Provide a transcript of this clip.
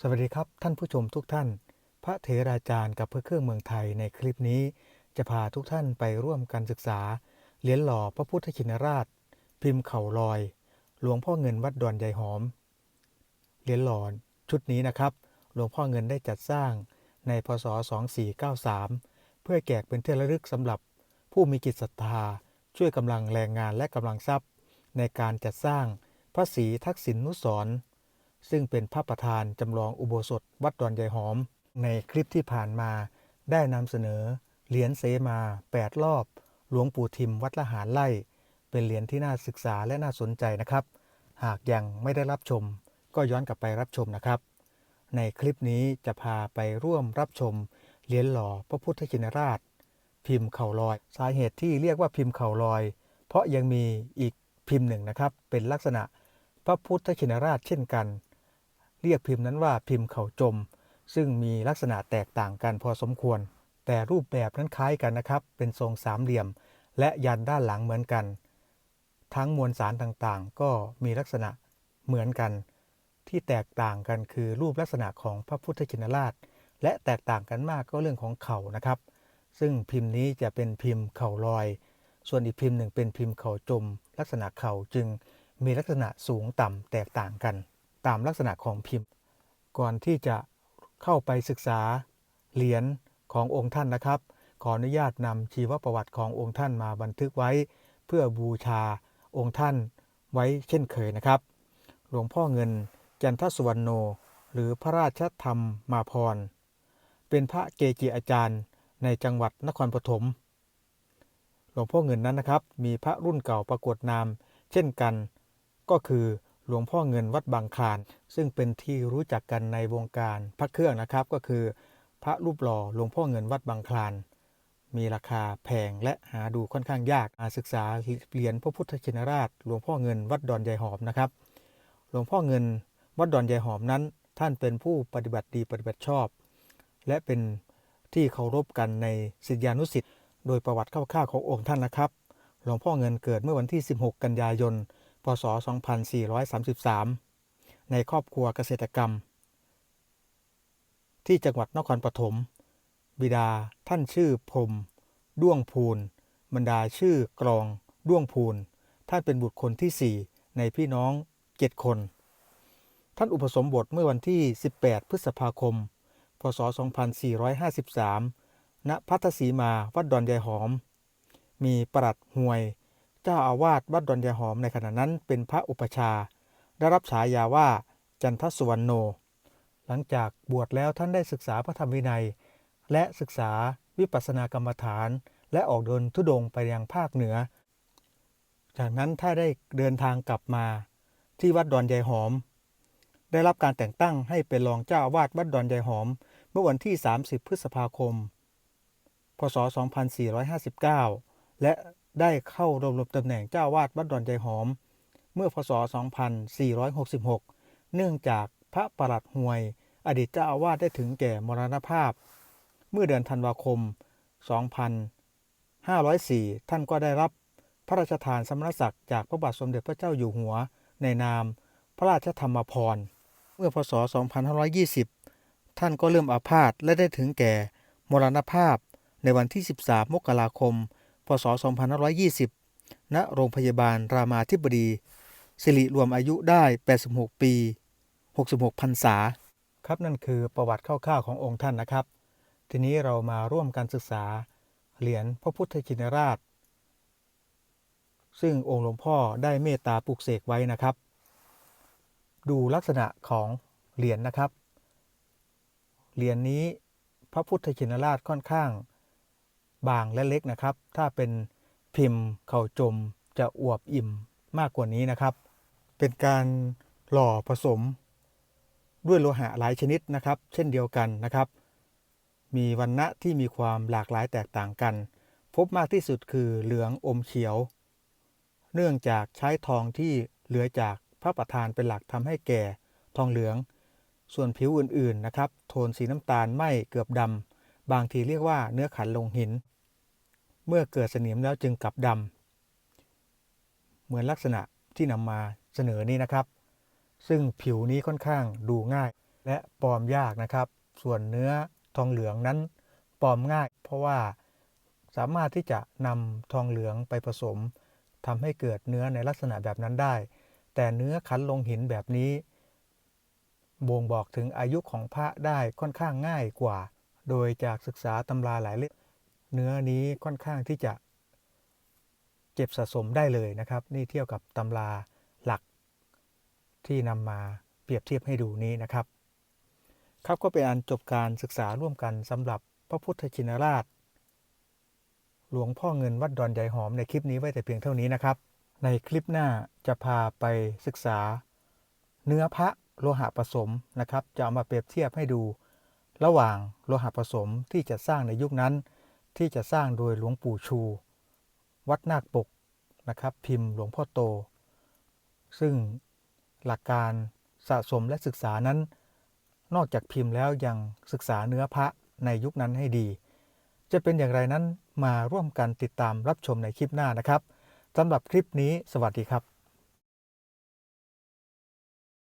สวัสดีครับท่านผู้ชมทุกท่าน พระเถราจารย์กับเพื่อเครื่องเมืองไทยในคลิปนี้ จะพาทุกท่านไปร่วมกันศึกษาเหรียญหล่อพระพุทธชินราช พิมพ์เข่าลอย หลวงพ่อเงินวัดดอนใยหอมเหรียญหล่อชุดนี้นะครับ หลวงพ่อเงินได้จัดสร้างในพศ 2493 เพื่อแจกเป็นที่ระลึกสำหรับผู้มีจิตศรัทธา ช่วยกำลังแรงงานและกำลังทรัพย์ ในการจัดสร้างพระศรีทักษิณนุสร ซึ่งเป็นพระประธานจำลองอุโบสถวัดดอนยายหอม ในคลิปที่ผ่านมาได้นำเสนอ เหรียญเสมา 8 รอบ หลวงปู่ทิมวัดละหารไล่ เป็นเหรียญที่น่าศึกษาและน่าสนใจนะครับ หากยังไม่ได้รับชม ก็ย้อนกลับไปรับชมนะครับ ในคลิปนี้จะพาไปร่วมรับชม เหรียญหล่อพระพุทธชินราช พิมพ์เข่าลอย สาเหตุที่เรียกว่าพิมพ์เข่าลอย เพราะยังมีอีกพิมพ์หนึ่งนะครับ เป็นลักษณะพระพุทธชินราชเช่นกัน เรียกพิมพ์นั้นว่าพิมพ์เข่าจม ซึ่งมีลักษณะแตกต่างกันพอสมควร แต่รูปแบบนั้นคล้ายกันนะครับ เป็นทรงสามเหลี่ยม และยันด้านหลังเหมือนกัน ทั้งมวลสารต่างๆ ก็มีลักษณะเหมือนกัน ที่แตกต่างกันคือรูปลักษณะของพระพุทธชินราช และแตกต่างกันมากก็เรื่องของเข่านะครับ ซึ่งพิมพ์นี้จะเป็นพิมพ์เข่าลอย ส่วนอีกพิมพ์หนึ่งเป็นพิมพ์เข่าจม ลักษณะเข่าจึงมีลักษณะสูงต่ำแตกต่างกัน ตามลักษณะของพิมพ์ ก่อนที่จะเข้าไปศึกษาเหรียญขององค์ท่านนะครับ ขออนุญาตนำชีวประวัติขององค์ท่านมาบันทึกไว้ เพื่อบูชาองค์ท่านไว้เช่นเคยนะครับ หลวงพ่อเงินจันทสุวรรณโน หรือพระราชธรรมมาพร เป็นพระเกจิอาจารย์ในจังหวัดนครปฐม หลวงพ่อเงินนั้นนะครับ มีพระรุ่นเก่าปรากฏนาม เช่นกัน ก็คือ หลวงพ่อเงินวัดบางคลาน ซึ่งเป็นที่รู้จักกันในวงการพระเครื่องนะครับ ก็คือ พระรูปหล่อหลวงพ่อเงินวัดบางคลาน มีราคาแพงและหาดูค่อนข้างยากมาศึกษาเหรียญพระพุทธชินราช หลวงพ่อเงินวัดดอนยายหอมนะครับ หลวงพ่อเงินวัดดอนยายหอมนั้น ท่านเป็นผู้ปฏิบัติดีปฏิบัติชอบ และเป็นที่เคารพกันในศิษยานุศิษย์โดยประวัติคร่าวๆขององค์ท่านนะครับ หลวงพ่อเงินเกิดเมื่อวันที่ 16 กันยายน พศ 2433 ในครอบครัวเกษตรกรรม ที่จังหวัดนครปฐม บิดาท่านชื่อพรมด้วงพูนบรรดาชื่อกรองด้วงพูนท่านเป็นบุตรคนที่ 4 ในพี่น้อง7คน ท่านอุปสมบทเมื่อวันที่ 18 พฤษภาคม พศ 2453 ณ พัทสีมาวัดดอนยายหอม มีประหลัดห่วย เจ้าอาวาสวัดดอนยาหอมในขณะนั้นเป็นพระอุปชา ได้รับฉายาว่าจันทสุวรรณโน หลังจากบวชแล้วท่านได้ศึกษาพระธรรมวินัย และศึกษาวิปัสสนากรรมฐาน และออกเดินทุดงค์ไปยังภาคเหนือ จากนั้นถ้านได้เดินทางกลับมาที่วัดดอนยายหอม ได้รับการแต่งตั้งให้เป็นรองเจ้าอาวาสวัดดอนยายหอม เมื่อวันที่ 30 พฤษภาคม พศ 2459 และ ได้เข้าดำรงตำแหน่งเจ้าวาสวัดดอนยายหอม เมื่อพศ 2466 เนื่องจากพระประหลัดห่วย อดีตเจ้าอาวาสได้ถึงแก่มรณภาพ เมื่อเดือนธันวาคม 2504 ท่านก็ได้รับพระราชทานสมณศักดิ์จากพระบาทสมเด็จพระเจ้าอยู่หัว ในนามพระราชธรรมพรเมื่อพศ 2520 ท่านก็เริ่มอาพาธและได้ถึงแก่มรณภาพในวันที่ 13 มกราคม พศ 2520 ณ โรงพยาบาลรามาธิบดี สิริรวมอายุได้ 86 ปี 66พรรษา ครับนั่นคือประวัติคร่าวๆขององค์ท่านนะครับ ทีนี้เรามาร่วมกันศึกษา เหรียญพระพุทธชินราช ซึ่งองค์หลวงพ่อได้เมตตาปลุกเสกไว้นะครับ ดูลักษณะของเหรียญนะครับ เหรียญนี้พระพุทธชินราชค่อนข้าง บางและเล็กนะครับ ถ้าเป็นพิมพ์เข่าจมจะอวบอิ่มมากกว่านี้นะครับ เป็นการหล่อผสม ด้วยโลหะหลายชนิดนะครับ เช่นเดียวกันนะครับ มีวันณะที่มีความหลากหลายแตกต่างกัน พบมากที่สุดคือเหลืองอมเขียว เนื่องจากใช้ทองที่เหลือจากพระประธานเป็นหลักทำให้แก่ทองเหลือง ส่วนผิวอื่นๆนะครับ โทนสีน้ำตาลไหมเกือบดำบางทีเรียกว่าเนื้อขันลงหิน เมื่อเกิดสนิมแล้วจึงกลับดำเหมือนลักษณะที่นำมาเสนอนี้นะครับ ซึ่งผิวนี้ค่อนข้างดูง่าย และปลอมยากนะครับ ส่วนเนื้อทองเหลืองนั้นปลอมง่าย เพราะว่าสามารถที่จะนำทองเหลืองไปผสมทำให้เกิดเนื้อในลักษณะแบบนั้นได้ แต่เนื้อขันลงหินแบบนี้ บ่งบอกถึงอายุของพระได้ค่อนข้างง่ายกว่า โดยจากศึกษาตำราหลายเล่ม เนื้อนี้ค่อนข้างที่จะเก็บสะสมได้เลยนะครับ นี่เทียบกับตำราหลักที่นำมาเปรียบเทียบให้ดูนี้นะครับ ครับก็เป็นอันจบการศึกษาร่วมกันสำหรับพระพุทธชินราช หลวงพ่อเงินวัดดอนใหญ่หอมในคลิปนี้ไว้แต่เพียงเท่านี้นะครับ ในคลิปหน้าจะพาไปศึกษา เนื้อพระโลหะผสมนะครับ จะเอามาเปรียบเทียบให้ดู ระหว่างโลหะผสมที่จะสร้างในยุคนั้น ที่จะสร้างโดยหลวงปู่ชู วัดนาคปกนะครับ พิมพ์หลวงพ่อโต ซึ่งหลักการสะสมและศึกษานั้น นอกจากพิมพ์แล้วยังศึกษาเนื้อพระในยุคนั้นให้ดี จะเป็นอย่างไรนั้นมาร่วมกันติดตามรับชมในคลิปหน้านะครับสำหรับคลิปนี้สวัสดีครับ